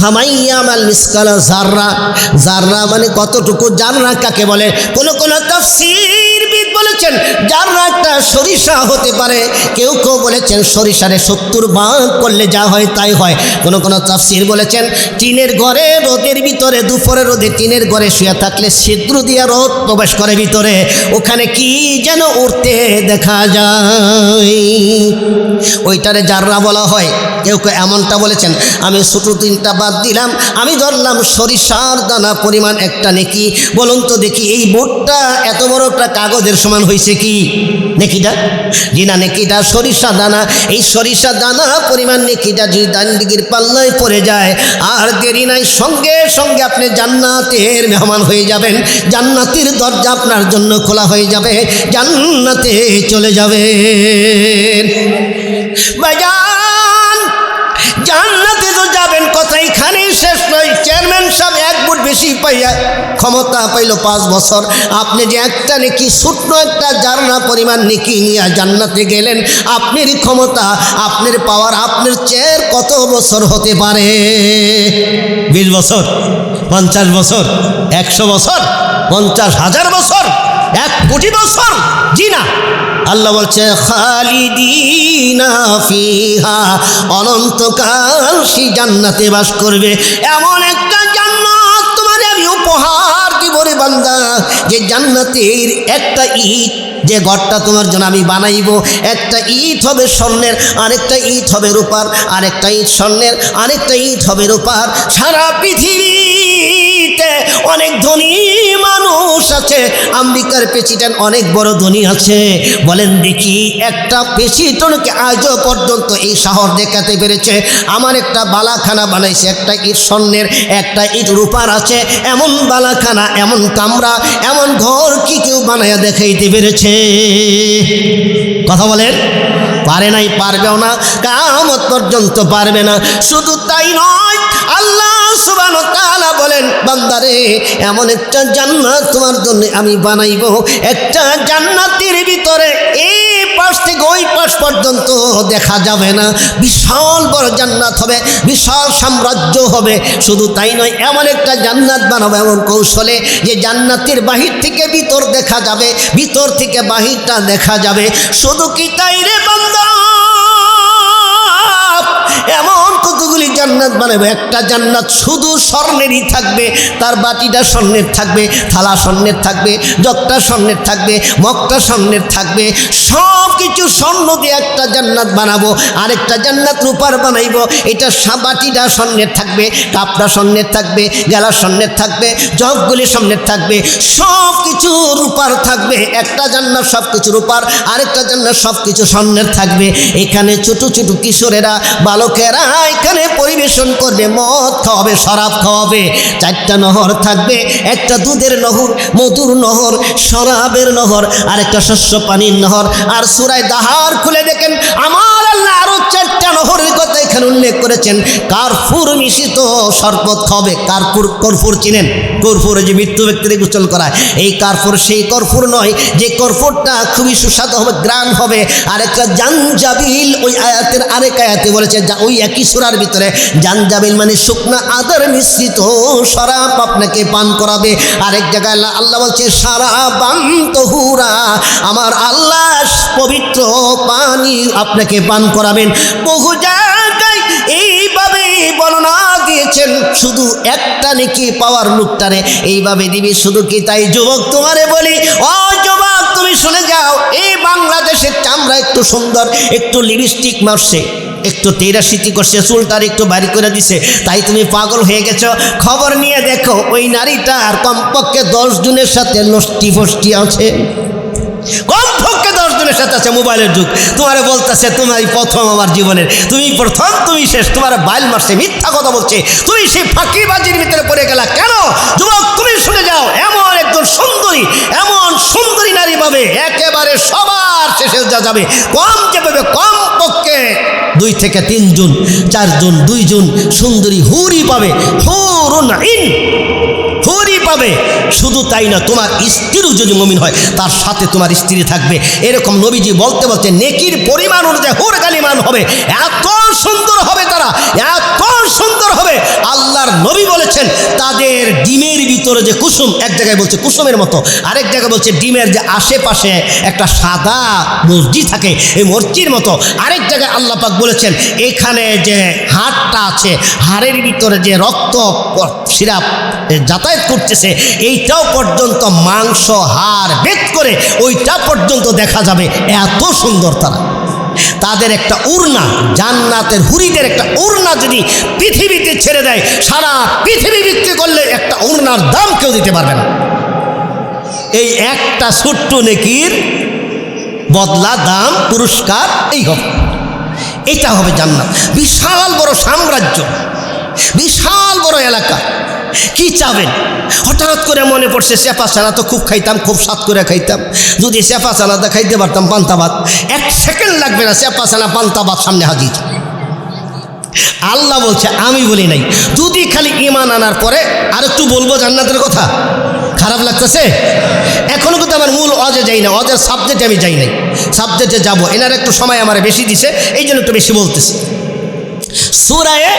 ফামাইয়ামাল মিসকালা জাররা জাররা মানে কতটুকু জাররা কাকে বলে? কোন কোন তাফসীরবিদ বলেছেন জাররা একটা সরিষা হতে পারে, কেউ কেউ বলেছেন সরিষারে সত্তর করলে যা হয় তাই হয়। কোন কোন তাফসীর বলেছেন, টিনের ঘরে রোদের ভিতরে, দুপুরে রোদে টিনের ঘরে শুয়ে থাকলে রোদ প্রবেশ করে ভিতরে। ওখানে কি যেন উঠতে দেখা যায়। ওইটারে জাররা বলা হয়, কেউ কেউ এমনটা বলেছেন, আমি ছোটো তিনটা বাদ দিলাম, আমি ধরলাম সরিষার দানা পরিমাণ একটা নেকি। বলুন তো দেখি, এই বোটটা এত বড় একটা কাগজের সমান হয়েছে কি? নেকিটা জি না নেকিটা সরিষা দানা। এই সরিষা দানা পরিমাণ নেকিটা যদি দান্ডিগির পাল্লায় পড়ে যায়, আর দেরি নাই, সঙ্গে সঙ্গে আপনি জান্নাতের মেহমান হয়ে যাবেন। জান্নাতের দরজা আপনার জন্য খোলা হয়ে যাবে। জান্নাতে চলে যাবেন। বাজান বেশি পাইয়া ক্ষমতা পাইল পাঁচ বছর। আপনি যে একটা নেকি ছোট্ট একটা জারনা পরিমাণ নেকি নিয়ে জান্নাতে গেলেন আপনার ক্ষমতা আপনার পাওয়ার আপনার চেয়ার কত বছর হতে পারে? বিশ বছর পঞ্চাশ বছর একশো বছর পঞ্চাশ হাজার বছর এক কোটি বছর জি না। আল্লাহ বলছে ফিহা অনন্তকাল সেই জান্নাতে বাস করবে। এমন একটা বান্দা, যে জান্নাতের একটা ইট, যে ঘরটা তোমার জন্য আমি বানাইব, একটা ইট হবে স্বর্ণের, আরেকটা ইট হবে রূপার, আরেকটা ইট স্বর্ণের, আরেকটা ইট হবে রূপার। সারা পৃথিবীতে অনেক ধনী আছে। আমেরিকার প্রেসিডেন্ট অনেক বড় ধনী আছে। বলেন দেখি, একটা প্রেসিডেন্টকে আজও পর্যন্ত এই শহর দেখাতে পেরেছে। আমার একটা বালাখানা বানাইছে, একটা ইট স্বর্ণের, একটা ইট রূপার আছে। এমন বালাখানা, এমন কামরা, এমন ঘর কি কেউ বানাইয়া দেখাইতে পেরেছে। কথা বলেন? পারে নাই, পারবেও না কামত পর্যন্ত পারবে না। শুধু তাই নয়, আল্লাহ সুবান বলেন, বান্দারে, এমন একটা জান্নাত তোমার জন্য আমি বানাইব। একটা জান্নাতের ভিতরে এই পাশ থেকে ওই পাশ পর্যন্ত দেখা যাবে না। বিশাল বড় জান্নাত হবে, বিশাল সাম্রাজ্য হবে। শুধু তাই নয়, এমন একটা জান্নাত বানাবো, এমন কৌশলে যে জান্নাতের বাহির থেকে ভিতর দেখা যাবে, ভিতর থেকে বাহিরটা দেখা যাবে। শুধু কি তাই রে বান্দা? কতগুলি জান্নাত বানাবো একটা জান্নাত শুধু স্বর্ণেরই থাকবে, তার বাটিটা স্বর্ণের থাকবে, থালা স্বর্ণের থাকবে, জগটা স্বর্ণের থাকবে, মগটা স্বর্ণের থাকবে সব কিছু স্বর্ণ দিয়ে একটা জান্নাত বানাবো, আরেকটা জান্নাত রূপার বানাইবো, এটা বাটিটা স্বর্ণের থাকবে কাপটা স্বর্ণের থাকবে, গেলা স্বর্ণের থাকবে, জগগুলি স্বর্ণের থাকবে সব কিছু রূপার থাকবে, একটা জান্নাত সব কিছু রূপার, আরেকটা জান্নাত সব কিছু স্বর্ণের থাকবে। এখানে ছোট ছোট কিশোরেরা, বালকেরা এখানে পরিবেশন করবে, মদ খাওয়াবে, শরাব খাওয়াবে, চারটা নহর থাকবে, একটা দুধের নহর, মধুর নহর, শরাবের নহর আর একটা শস্য পানির নহর, আর সুরায় দাহার খুলে দেখেন, আমার আল্লাহ আরও চারটা নহরের কথা এখানে উল্লেখ করেছেন। কারফুর মিশ্রিত শরবত খাবে কারফুর, কর্ফুর চিনেন? কর্ফুর যে মৃত্যু ব্যক্তিদের গোচল করায়, এই কারফুর সেই কর্ফুর নয়, যে কর্ফুরটা খুবই সুস্বাদু হবে, গ্রান হবে। আর একটা জানজাবিল ওই আয়াতের, আরেক আয়াতে বলেছে ওই একই সুরার ভিতরে জানজাবিল মানে শুকনা আদার মিশ্রিত শরাব আপনাকে পান করাবে। আরেক জায়গায় আল্লাহ বলছে, সারা বান তহুরা, আমার আল্লাহ পবিত্র পানি আপনাকে পান করাবেন। বহু জায়গায় এইভাবে বর্ণনা দিয়েছেন, শুধু একটা নাকি পাওয়ার লোকটারে। এইভাবে দিবি শুধু কি? তাই যুবক তোমারে বলি, ও যুবক, তুমি শুনে যাও, এই বাংলাদেশের চামড়া একটু সুন্দর, একটু লিপস্টিক মারছে। একটু তেরা স্মৃতি করছে চুলটার একটু বাড়ি করে দিছে। তাই তুমি পাগল হয়ে গেছো। খবর নিয়ে দেখো, ওই নারীটার কমপক্ষে দশ জনের সাথে নষ্টি ফষ্টি আছে। কমপক্ষে দশ জনের সাথে আছে মোবাইলের যুগ। তোমারে বলতেছে তোমার প্রথম আমার জীবনের। তুমি প্রথম, তুমি শেষ। তোমার বাইল মারছে, মিথ্যা কথা বলছে। তুমি সেই ফাঁকিবাজির ভিতরে পড়ে গেলা কেন? যুবক, তুমি শুনে যাও। এমন একজন সুন্দরী, এমন সুন্দরী নারী পাবে। একেবারে সবার শেষে যা যাবে। কম যে পাবে কম পক্ষে দুই থেকে তিনজন চারজন দুইজন সুন্দরী হুরি পাবে। Hurun in. হুরি পাবে? শুধু তাই না, তোমার স্ত্রীও যদি মমিন হয়, তার সাথে তোমার স্ত্রী থাকবে। এরকম নবীজি বলতে বলতে নেকির পরিমাণ অনুযায়ী হুর গালিমান হবে, এত সুন্দর হবে তারা, এত সুন্দর হবে। আল্লাহ বলছেন, তাদের ডিমের ভিতরে যে কুসুম, এক জায়গায় বলছে কুসুমের মতো, আরেক জায়গায় বলছে ডিমের যে আশেপাশে একটা সাদা মসজিদ থাকে, এই মসজিদের মতো, আরেক জায়গায় আল্লাহ পাক বলেছেন, এখানে যে হাড়টা আছে, হাড়ের ভিতরে যে রক্ত, সিরাপ যাতায়াত করতেছে এইটাও পর্যন্ত মাংস, হাড় বেদ করে ওইটা পর্যন্ত দেখা যাবে। এত সুন্দর তারা। তাদের একটা উড়না, জান্নাতের হুরিদের একটা উড়না যদি পৃথিবীতে ছেড়ে দেয়, সারা পৃথিবী বিক্রি করলে একটা উড়নার দাম কেউ দিতে পারবে না। এই একটা ছোট্ট নেকির বদলা, দাম, পুরস্কার, এই হবে। এটা হবে জান্নাত। বিশাল বড় সাম্রাজ্য, বিশাল বড় এলাকা। কি চাবেন? হঠাৎ করে মনে পড়ছে চেপা চানা তো খুব খাইতাম, খুব স্বাদ করে খাইতাম। যদি চেপা চানাটা খাইতে পারতাম পান্তা ভাত, এক সেকেন্ড লাগবে না চেপা চানা পান্তা ভাত সামনে হাজির। আল্লাহ বলছে, আমি বলি নাই, যদি খালি ইমান আনার পরে আর একটু বলব জান্নাতের কথা, খারাপ লাগতেছে? এখনও কিন্তু আমার মূল অজে যাই না, অজের সাবজেক্টে আমি যাই নাই। সাবজেক্টে যাব, এনার একটু সময় আমার বেশি দিছে এই জন্য একটু বেশি বলতেছি। সুরায়ে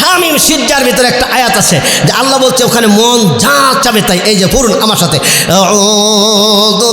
হামিম সিজ্জার ভিতরে একটা আয়াত আছে যে আল্লাহ বলছে, ওখানে মন যা চাবে তাই, এই যে পড়ুন আমার সাথে। আউযু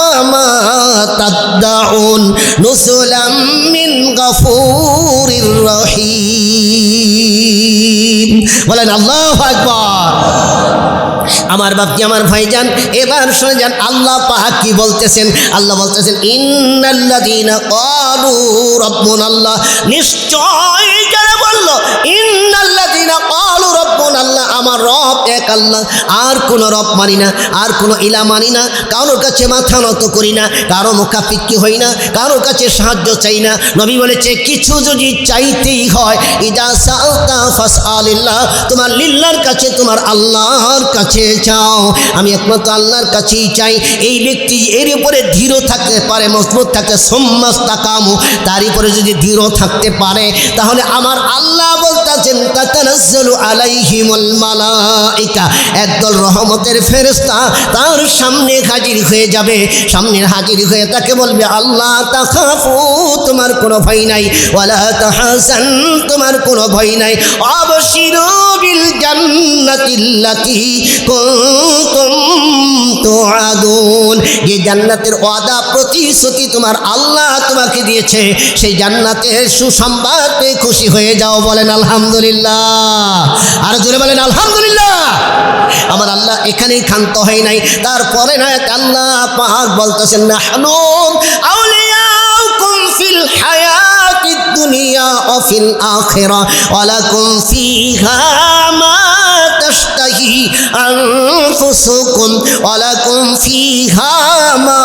تدعون نزلا من غفور رحيم বলেন আল্লাহ আকবার আমার বাপজি আমার ভাইজান এবার শুনে যান আল্লাহ পাক কি বলতেছেন আল্লাহ বলতেছেন ইন্নাল্লাযীনা ক্বালু রাব্বুনাল্লাহ নিশ্চয় যারা বলল ইন্নাল্লাযীনা ক্বালু রাব্বুনাল্লাহ আমার রব এক আল্লাহ আর কোনো রব মানি না আর কোনো ইলা মানি না কারোর কাছে মাথা নত করি না, কারও মুখাপিক্কি হই না, কারোর কাছে সাহায্য চাই না। নবী বলেছে, কিছু যদি চাইতেই হয় তোমার লিল্লার কাছে, তোমার আল্লাহর কাছে চাও আমি একমাত্র আল্লাহর কাছেই চাই। এই ব্যক্তি এর উপরে ধীর থাকতে পারে, মজবুত থাকতে, সম্মাস তাকামু। তার উপরে যদি দৃঢ় থাকতে পারে, তাহলে আমার আল্লাহ বলতেছেন, তাতানাজ্জালু আলাইহিমুল মালাইকা। একদল রহমতের ফেরেশতা তার সামনে হাজির হয়ে যাবে সামনে হাজির হয়ে তাকে বলবে, আল্লাহ তাখাফু, তোমার কোনো ভয় নাই। ওয়ালা তাহাসান, তোমার কোনো ভয় নাই। অবশিরু বিল জান্নাতিল্লাতি কুনতুম তুআদুন। যে জান্নাতের ওয়াদা, প্রতিশ্রুতি তোমার আল্লাহ তোমাকে দিয়েছে, সেই জান্নাতের সুসংবাদ পেয়ে খুশি হয়ে যাও বলেন, আলহামদুলিল্লাহ। আর জোরে বলেন, আলহামদুলিল্লাহ। আমার আল্লাহ এখানেই ক্ষান্ত হয় নাই, তারপরে না আল্লাহ পাক বলতেছেন না হানুম আউলিয়াকুম ফিল হায়াতিদ দুনিয়া ও ফিল আখিরা ওয়ালাকুম ফিহা মা তাশতাহি আনফুসুকুম ওয়ালাকুম ফিহা মা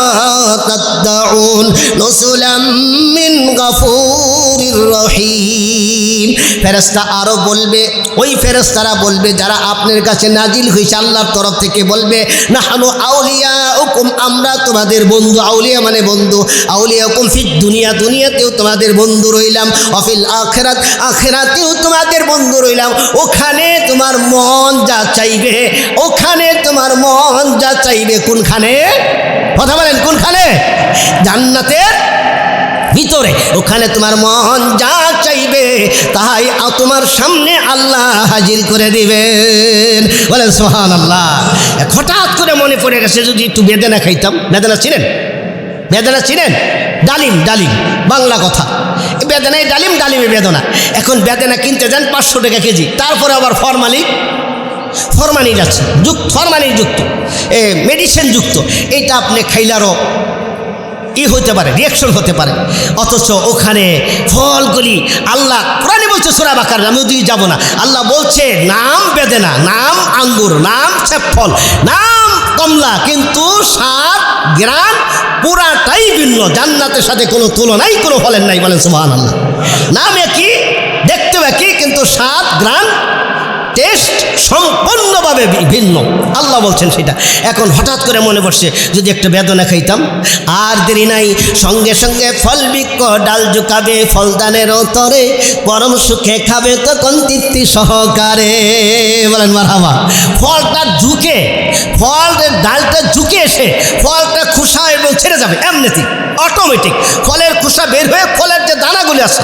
তাদউন নুসুলাম মিন গাফুরির রহিম ফেরেস্তা আরও বলবে, ওই ফেরেস্তারা বলবে, যারা আপনার কাছে নাজিল হয়েছে আল্লাহর তরফ থেকে বলবে না আউলিয়া হুকুম আমরা তোমাদের বন্ধু। আউলিয়া মানে বন্ধু। আউলিয়া হুকুম ফির দুনিয়া, দুনিয়াতেও তোমাদের বন্ধু রইলাম। অফিল আখেরাত, আখেরাতেও তোমাদের বন্ধু রইলাম। ওখানে তোমার মন যা চাইবে, ওখানে তোমার মন যা চাইবে, কোনখানে? কথা বলেন, কোনখানে? জান্নাতের ভিতরে, ওখানে তোমার মন যা চাইবে, তাই তোমার সামনে আল্লাহ হাজির করে দিবেন। বলেন সোহান আল্লাহ হঠাৎ করে মনে পড়ে গেছে, যদি একটু বেদনা খাইতাম। বেদনা ছিলেন বেদনা ছিলেন ডালিম ডালিম, বাংলা কথা। বেদনায় ডালিম, ডালিমে বেদনা। এখন বেদনা কিনতে যান পাঁচশো টাকা কেজি। তারপরে আবার ফরমালি। ফরমালিন আছে যুক্ত ফরমালিন যুক্ত। এ মেডিসিন যুক্ত। এইটা আপনি খাইলারও ই হতে পারে? রিয়াকশন হতে পারে। অথচ ওখানে ফলগুলি আল্লাহ কোরআনে বলছে, সোরা বাকার আমি ওদিকে যাব না। আল্লাহ বলছে, নাম বেদেনা, নাম আঙ্গুর, নাম ফল নাম কমলা, কিন্তু সাত গ্রাম পুরাটাই ভিন্ন। জান্নাতের সাথে কোনো তুলনাই, কোনো ফলের নাই বলেন সুবাহান আল্লাহ নাম একই, দেখতেও একই, কিন্তু সাত গ্রাম টেস্ট সম্পূর্ণভাবে ভিন্ন। আল্লাহ বলছেন সেটা। এখন হঠাৎ করে মনে পড়ছে, যদি একটা বেদনা খাইতাম, আর দেরি নাই, সঙ্গে সঙ্গে ফল বৃক্ষ, ডাল জুকাবে, ফলদানের তরে, পরম সুখে খাবে তখন তৃপ্তি সহকারে। বলেন মারহাবা। ফলটা ঝুঁকে, ফলের ডালটা ঝুঁকে এসে ফলটা খুশা এবং ছেড়ে যাবে এমনিতে অটোমেটিক ফলের খুশা বের হয়ে ফলের যে দানাগুলি আছে,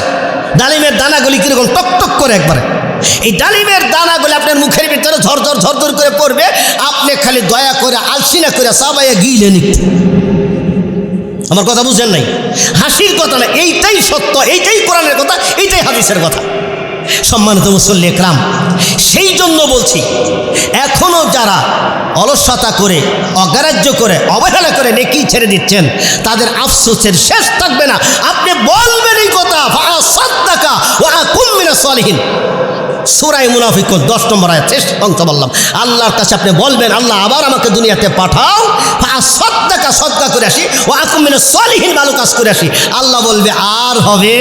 ডালিমের দানাগুলি কীরকম টক টক করে একবারে। এই ডালিমের দানাগুলো আপনার মুখের ভিতরে ঝরঝর ঝরঝর করে পড়বে। আপনি খালি দয়া করে, আলসিনা করে সাবাইয়া গিলে নিতে। আমার কথা বুঝছেন নাই? হাসির কথা না, এইটাই সত্য, এইটাই কোরআনের কথা, এইটাই হাদিসের কথা। সম্মানিত মুসল্লি একরাম, সেই জন্য বলছি এখনও যারা অলসতা করে, অগ্রাহ্য করে, অবহেলা করে নেকি ছেড়ে দিচ্ছেন, তাদের আফসোসের শেষ থাকবে না। আপনি বলবেন এই কথা সাদ্দাকা ও কুম্মিনা সলিহীন। সুরাই মুনাফিক দশ নম্বর আয়াত শেষ অংশ বললাম। আল্লাহর কাছে আপনি বলবেন, আল্লাহ আবার আমাকে দুনিয়াতে পাঠাও। সদ্দাকা, সদ্দা করে আসি। ও আকুমিন সলিহীন, ভালো কাজ করে আসি। আল্লাহ বলবে, আর হবে